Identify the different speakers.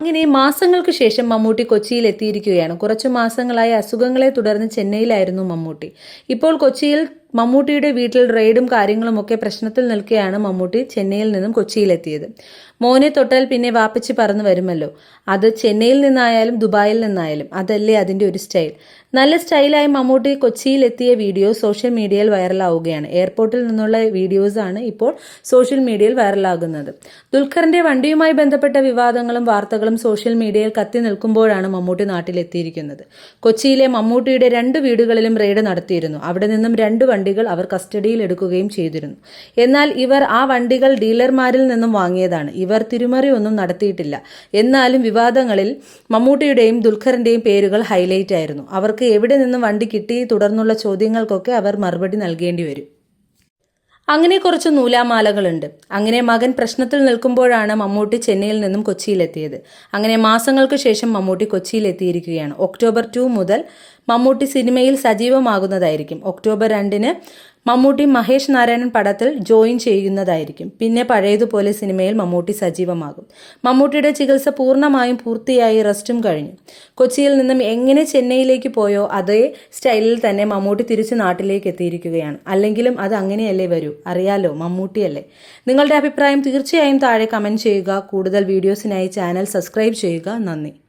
Speaker 1: അങ്ങനെ മാസങ്ങൾക്ക് ശേഷം മമ്മൂട്ടി കൊച്ചിയിൽ എത്തിയിരിക്കുകയാണ്. കുറച്ചു മാസങ്ങളായി അസുഖങ്ങളെ തുടർന്ന് ചെന്നൈയിലായിരുന്നു മമ്മൂട്ടി. ഇപ്പോൾ കൊച്ചിയിൽ മമ്മൂട്ടിയുടെ വീട്ടിൽ റെയ്ഡും കാര്യങ്ങളും ഒക്കെ പ്രശ്നത്തിൽ നിൽക്കുകയാണ് മമ്മൂട്ടി ചെന്നൈയിൽ നിന്നും കൊച്ചിയിലെത്തിയത്. മോനെ തൊട്ടാൽ പിന്നെ വാപ്പച്ചി പറന്നു വരുമല്ലോ. അത് ചെന്നൈയിൽ നിന്നായാലും ദുബായിൽ നിന്നായാലും അതല്ലേ അതിന്റെ ഒരു സ്റ്റൈൽ. നല്ല സ്റ്റൈലായി മമ്മൂട്ടി കൊച്ചിയിൽ എത്തിയ വീഡിയോ സോഷ്യൽ മീഡിയയിൽ വൈറലാവുകയാണ്. എയർപോർട്ടിൽ നിന്നുള്ള വീഡിയോസാണ് ഇപ്പോൾ സോഷ്യൽ മീഡിയയിൽ വൈറലാകുന്നത്. ദുൽഖറിന്റെ വണ്ടിയുമായി ബന്ധപ്പെട്ട വിവാദങ്ങളും വാർത്തകളും സോഷ്യൽ മീഡിയയിൽ കത്തി നിൽക്കുമ്പോഴാണ് മമ്മൂട്ടി നാട്ടിലെത്തിയിരിക്കുന്നത്. കൊച്ചിയിലെ മമ്മൂട്ടിയുടെ രണ്ട് വീടുകളിലും റെയ്ഡ് നടത്തിയിരുന്നു. അവിടെ നിന്നും രണ്ട് വണ്ടികൾ അവർ കസ്റ്റഡിയിൽ എടുക്കുകയും ചെയ്തിരുന്നു. എന്നാൽ ഇവർ ആ വണ്ടികൾ ഡീലർമാരിൽ നിന്നും വാങ്ങിയതാണ്. ഇവർ തിരുമറി ഒന്നും നടത്തിയിട്ടില്ല. എന്നാലും വിവാദങ്ങളിൽ മമ്മൂട്ടിയുടെയും ദുൽഖറിന്റെയും പേരുകൾ ഹൈലൈറ്റ് ആയിരുന്നു. അവർക്ക് എവിടെ നിന്നും വണ്ടി കിട്ടി തുടർന്നുള്ള ചോദ്യങ്ങൾക്കൊക്കെ അവർ മറുപടി നൽകേണ്ടി വരും. അങ്ങനെ കുറച്ച് നൂലാമാലകളുണ്ട്. അങ്ങനെ മകൻ പ്രശ്നത്തിൽ നിൽക്കുമ്പോഴാണ് മമ്മൂട്ടി ചെന്നൈയിൽ നിന്നും കൊച്ചിയിലെത്തിയത്. അങ്ങനെ മാസങ്ങൾക്ക് ശേഷം മമ്മൂട്ടി കൊച്ചിയിലെത്തിയിരിക്കുകയാണ്. ഒക്ടോബർ ടു മുതൽ മമ്മൂട്ടി സിനിമയിൽ സജീവമാകുന്നതായിരിക്കും. ഒക്ടോബർ രണ്ടിന് മമ്മൂട്ടി മഹേഷ് നാരായണൻ പടത്തിൽ ജോയിൻ ചെയ്യുന്നതായിരിക്കും. പിന്നെ പഴയതുപോലെ സിനിമയിൽ മമ്മൂട്ടി സജീവമാകും. മമ്മൂട്ടിയുടെ ചികിത്സ പൂർണമായും പൂർത്തിയായി റെസ്റ്റും കഴിഞ്ഞു. കൊച്ചിയിൽ നിന്നും എങ്ങനെ ചെന്നൈയിലേക്ക് പോയോ അതേ സ്റ്റൈലിൽ തന്നെ മമ്മൂട്ടി തിരിച്ച് നാട്ടിലേക്ക് എത്തിയിരിക്കുകയാണ്. അല്ലെങ്കിലും അത് അങ്ങനെയല്ലേ വരൂ? അറിയാലോ മമ്മൂട്ടിയല്ലേ? നിങ്ങളുടെ അഭിപ്രായം തീർച്ചയായും താഴെ കമന്റ് ചെയ്യുക. കൂടുതൽ വീഡിയോസിനായി ചാനൽ സബ്സ്ക്രൈബ് ചെയ്യുക. നന്ദി.